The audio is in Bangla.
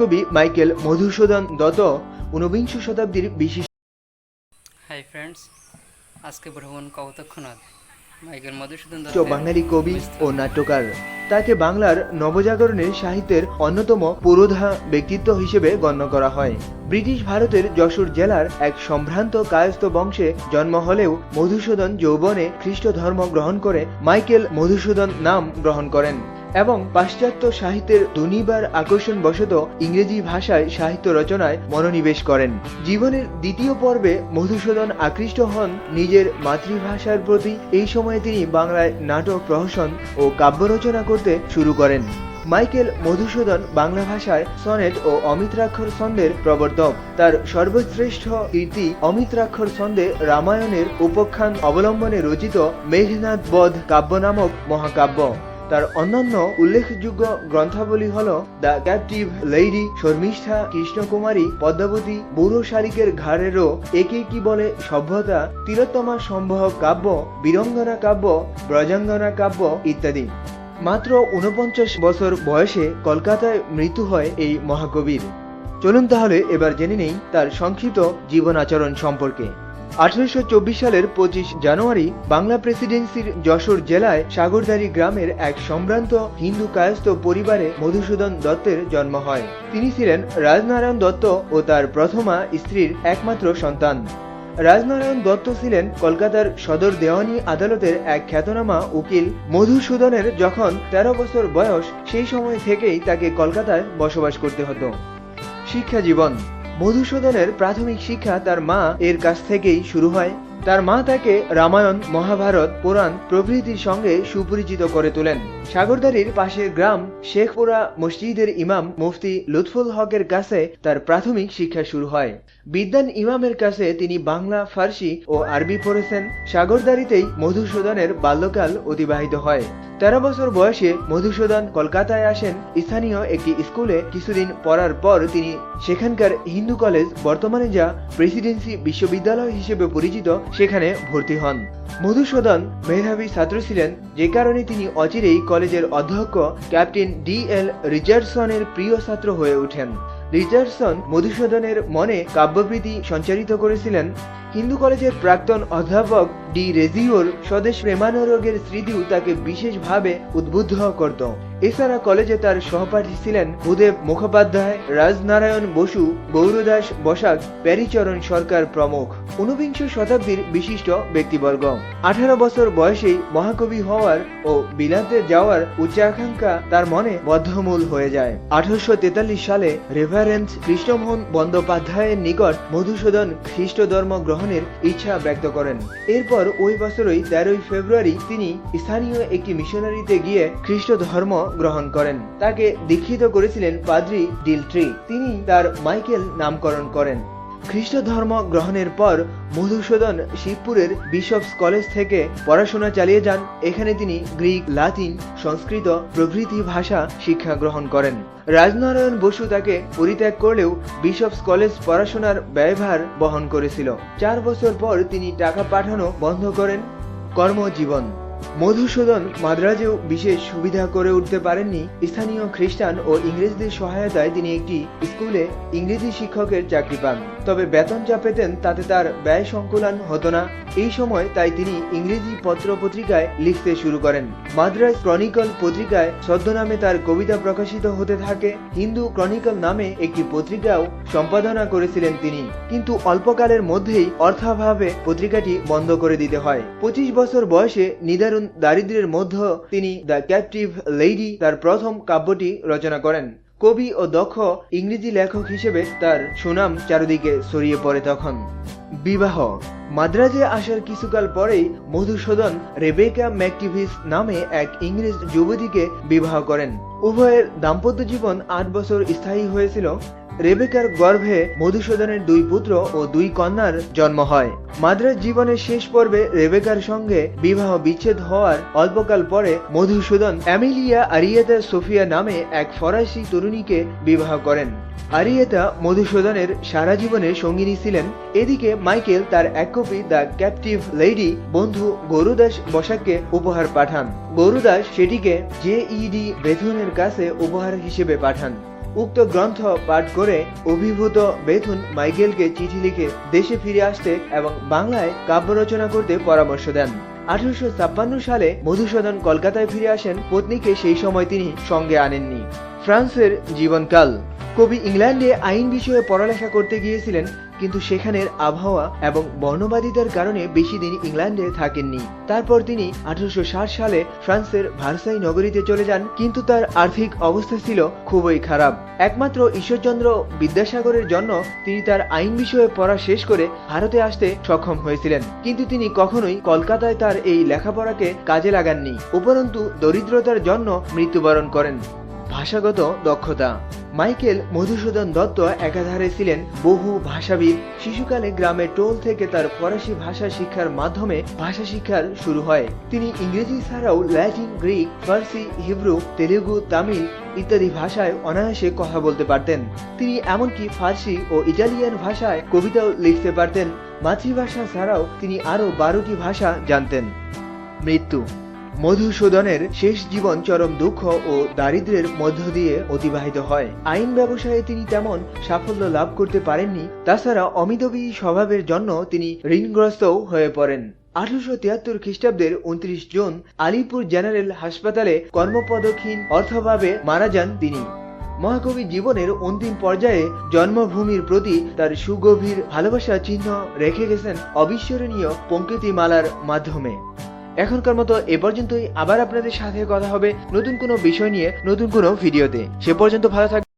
মহাকবি মাইকেল মধুসূদন দত্ত ঊনবিংশ শতাব্দীর বিশিষ্ট হাই ফ্রেন্ডস আজকে ভ্রমণ কতক্ষণাৎ মাইকেল মধুসূদন বাঙালি কবি ও নাট্যকার। তাকে বাংলার নবজাগরণের সাহিত্যের অন্যতম পুরোধা ব্যক্তিত্ব হিসেবে গণ্য করা হয়। ব্রিটিশ ভারতের যশোর জেলার এক সম্ভ্রান্ত কায়স্থ বংশে জন্ম হলেও মধুসূদন যৌবনে খ্রিস্ট ধর্ম গ্রহণ করে মাইকেল মধুসূদন নাম গ্রহণ করেন। এবং পাশ্চাত্য সাহিত্যের দুনিবার আকর্ষণ বশত ইংরেজি ভাষায় সাহিত্য রচনায় মনোনিবেশ করেন। জীবনের দ্বিতীয় পর্বে মধুসূদন আকৃষ্ট হন নিজের মাতৃভাষার প্রতি। এই সময়ে তিনি বাংলায় নাটক প্রহসন ও কাব্য রচনা করতে শুরু করেন। মাইকেল মধুসূদন বাংলা ভাষায় সনেট ও অমিত্রাক্ষর ছন্দের প্রবর্তক। তার সর্বশ্রেষ্ঠ কীর্তি অমিত্রাক্ষর ছন্দে রামায়ণের উপখ্যান অবলম্বনে রচিত মেঘনাথ বধ কাব্য নামক মহাকাব্য। তার অন্যান্য উল্লেখযোগ্য গ্রন্থাবলী হল the captive lady Sharmishtha Krishnakumari Padmavati শালিকের ঘাড়েরও একে কি বলে সভ্যতা, তিলোত্তমা সম্ভব কাব্য, বীরঙ্গনা কাব্য, ব্রজাঙ্গনা কাব্য ইত্যাদি। মাত্র উনপঞ্চাশ বছর বয়সে কলকাতায় মৃত্যু হয় এই মহাকবির। চলুন তাহলে এবার জেনে নেই তার সংক্ষিপ্ত জীবন আচরণ সম্পর্কে। আঠারোশো সালের পঁচিশ জানুয়ারি বাংলা প্রেসিডেন্সির যশোর জেলায় সাগরদারি গ্রামের এক সম্ভ্রান্ত হিন্দু কায়স্থ পরিবারে মধুসূদন দত্তের জন্ম হয়। তিনি ছিলেন রাজনারায়ণ দত্ত ও তার প্রথমা স্ত্রীর একমাত্র সন্তান। রাজনারায়ণ দত্ত ছিলেন কলকাতার সদর দেওয়ানি আদালতের এক খ্যাতনামা উকিল মধুসূদনের যখন তেরো বছর বয়স, সেই সময় থেকেই তাকে কলকাতায় বসবাস করতে হতো। শিক্ষা জীবন মধুসূদনের প্রাথমিক শিক্ষা তার মা এর কাছ থেকেই শুরু হয়। তার মা তাকে রামায়ণ, মহাভারত, পুরাণ প্রভৃতির সঙ্গে সুপরিচিত করে তোলেন। সাগরদারির পাশের গ্রাম শেখপুরা মসজিদের ইমাম মুফতি লুৎফুল হকের কাছে তার প্রাথমিক শিক্ষা শুরু হয়। বিদ্যান ইমামের কাছে তিনি বাংলা, ফার্সি ও আরবি পড়েছেন। সাগরদারিতেই মধুসূদনের বাল্যকাল অতিবাহিত হয়। তেরো বছর বয়সে মধুসূদন কলকাতায় আসেন। স্থানীয় একটি স্কুলে কিছুদিন পড়ার পর তিনি সেখানকার হিন্দু কলেজ, বর্তমানে যা প্রেসিডেন্সি বিশ্ববিদ্যালয় হিসেবে পরিচিত, সেখানে ভর্তি হন। মধুসূদন মেধাবী ছাত্র ছিলেন। যে কারণে তিনি অচিরেই কলেজের অধ্যক্ষ ক্যাপ্টেন ডি এল রিচার্ডসনের প্রিয় ছাত্র হয়ে ওঠেন। রিচার্ডসন মধুসূদনের মনে কাব্যপ্রীতি সঞ্চারিত করেছিলেন। হিন্দু কলেজের প্রাক্তন অধ্যাপক ডি রেজিওর স্বদেশ প্রেমানুরাগের স্মৃতিও তাকে বিশেষভাবে উদ্বুদ্ধ করত। এছাড়া কলেজে তার সহপাঠী ছিলেন ভূদেব মুখোপাধ্যায়, রাজনারায়ণ বসু, গৌরদাস বসাক, প্যারিচরণ সরকার প্রমুখ। ঊনবিংশ শতাব্দীর বিশিষ্ট ব্যক্তিবর্গ। আঠারো বছর বয়সেই মহাকবি হওয়ার ও বিলাতে যাওয়ার উচ্চাকাঙ্ক্ষা তার মনে বদ্ধমূল হয়ে যায়। আঠারোশো তেতাল্লিশ সালে রেভারেন্স কৃষ্ণমোহন বন্দ্যোপাধ্যায়ের নিকট মধুসূদন খ্রিস্ট ধর্ম গ্রহণের ইচ্ছা ব্যক্ত করেন। এরপর ওই বছরই তেরোই ফেব্রুয়ারি তিনি স্থানীয় একটি মিশনারিতে গিয়ে খ্রিস্ট ধর্ম গ্রহণ করেন। তাকে দীক্ষিত করেছিলেন পাদ্রি ডিলট্রি। তিনি তার মাইকেল নামকরণ করেন। খ্রিস্ট ধর্ম গ্রহণের পর মধুসূদন শিবপুরের বিশপস কলেজ থেকে পড়াশোনা চালিয়ে যান। এখানে তিনি গ্রিক, লাতিন, সংস্কৃত প্রভৃতি ভাষা শিক্ষা গ্রহণ করেন। রাজনারায়ণ বসু তাকে পরিত্যাগ করলেও বিশপস কলেজ পড়াশোনার ব্যয়ভার বহন করেছিল। চার বছর পর তিনি টাকা পাঠানো বন্ধ করেন। কর্মজীবন মধুসূদন মাদ্রাজেও বিশেষ সুবিধা করে উঠতে পারেননি। স্থানীয় খ্রিস্টান ও ইংরেজদের সহায়তায় তিনি একটি স্কুলে ইংরেজি শিক্ষকের চাকরি পান। তবে বেতন যা পেতেন তাতে তার ব্যয় সংকুলন হতো না। এই সময় তাই তিনি ইংরেজি পত্র পত্রিকায় লিখতে শুরু করেন। মাদ্রাজ ক্রনিকল পত্রিকায় ছদ্মনামে তার কবিতা প্রকাশিত হতে থাকে। হিন্দু ক্রনিকল নামে একটি পত্রিকাও সম্পাদনা করেছিলেন তিনি। কিন্তু অল্পকালের মধ্যেই অর্থাভাবে পত্রিকাটি বন্ধ করে দিতে হয়। পঁচিশ বছর বয়সে নিদারুণ দারিদ্র্যের মধ্যে তিনি দ্য ক্যাপটিভ লেডি তার প্রথম কাব্যটি রচনা করেন। কবি ও দক্ষ ইংরেজি লেখক হিসেবে তার সুনাম চারদিকে ছড়িয়ে পড়ে তখন। বিবাহ। মাদ্রাজে আসার কিছুকাল পরেই মধুসূদন রেবেকা ম্যাকটিভিস নামে এক ইংরেজ যুবতীকে বিবাহ করেন। উভয়ের দাম্পত্য জীবন আট বছর স্থায়ী হয়েছিল। রেবেকার গর্ভে মধুসূদনের দুই পুত্র ও দুই কন্যার জন্ম হয়। মাদ্রাজ জীবনের শেষ পর্বে রেবেকার সঙ্গে বিবাহ বিচ্ছেদ হওয়ার অল্পকাল পরে মধুসূদন অ্যামিলিয়া আরিয়েতা সোফিয়া নামে এক ফরাসি তরুণীকে বিবাহ করেন। আরিয়েতা মধুসূদনের সারা জীবনের সঙ্গিনী ছিলেন। এদিকে মাইকেল তার এক কপি দ্য ক্যাপটিভ লেডি বন্ধু গরুদাস বসাককে উপহার পাঠান। গরুদাস সেটিকে জে ইডি বেথুনের কাছে উপহার হিসেবে পাঠান। উক্ত গ্রন্থ পাঠ করে অভিভূত বেথুন মাইকেলকে চিঠি লিখে দেশে ফিরে আসতে এবং বাংলায় কাব্য রচনা করতে পরামর্শ দেন। আঠারোশো ছাপ্পান্ন সালে মধুসূদন কলকাতায় ফিরে আসেন, পত্নীকে সেই সময় তিনি সঙ্গে আনেননি। ফ্রান্সের জীবনকাল। কবি ইংল্যান্ডে আইন বিষয়ে পড়ালেখা করতে গিয়েছিলেন, কিন্তু সেখানের আবহাওয়া এবং বর্ণবাদিতার কারণে বেশি দিন ইংল্যান্ডে থাকেননি। তারপর তিনি আঠারোশো ষাট সালে ফ্রান্সের ভার্সাই নগরীতে চলে যান, কিন্তু তার আর্থিক অবস্থা ছিল খুবই খারাপ। একমাত্র ঈশ্বরচন্দ্র বিদ্যাসাগরের জন্য তিনি তার আইন বিষয়ে পড়া শেষ করে ভারতে আসতে সক্ষম হয়েছিলেন। কিন্তু তিনি কখনোই কলকাতায় তার এই লেখাপড়াকে কাজে লাগাননি, উপরন্তু দরিদ্রতার জন্য মৃত্যুবরণ করেন। ভাষাগত দক্ষতা মাইকেল মধুসূদন দত্ত একাধারে ছিলেন বহু ভাষাবিদ। শিশুকালে গ্রামের টোল থেকে তার ফরাসি ভাষা শিক্ষার মাধ্যমে ভাষা শিক্ষার শুরু হয়। তিনি ইংরেজি ছাড়াও Latin, Greek, Farsi, Hebrew, Telugu, Tamil ইত্যাদি ভাষায় অনায়াসে কথা বলতে পারতেন। তিনি এমনকি ফার্সি ও ইটালিয়ান ভাষায় কবিতাও লিখতে পারতেন। মাতৃভাষা ছাড়াও তিনি আরও বারোটি ভাষা জানতেন। মৃত্যু মধুসূদনের শেষ জীবন চরম দুঃখ ও দারিদ্র্যের মধ্য দিয়ে অতিবাহিত হয়। আইন ব্যবসায়ে তিনি তেমন সাফল্য লাভ করতে পারেননি, তাছাড়া অমিতবী স্বভাবের জন্য তিনি ঋণগ্রস্তও হয়ে পড়েন। আঠারোশো তিয়াত্তর খ্রিস্টাব্দের উনত্রিশ জুন আলিপুর জেনারেল হাসপাতালে কর্মপদক্ষীণ অর্থভাবে মারা যান তিনি। মহাকবি জীবনের অন্তিম পর্যায়ে জন্মভূমির প্রতি তার সুগভীর ভালোবাসা চিহ্ন রেখে গেছেন অবিস্মরণীয় পঙ্কিতিমালার মাধ্যমে। এখনকার মতো এ পর্যন্তই। আবার আপনাদের সাথে কথা হবে নতুন কোনো বিষয় নিয়ে, নতুন কোনো ভিডিওতে। সে পর্যন্ত ভালো থাকবে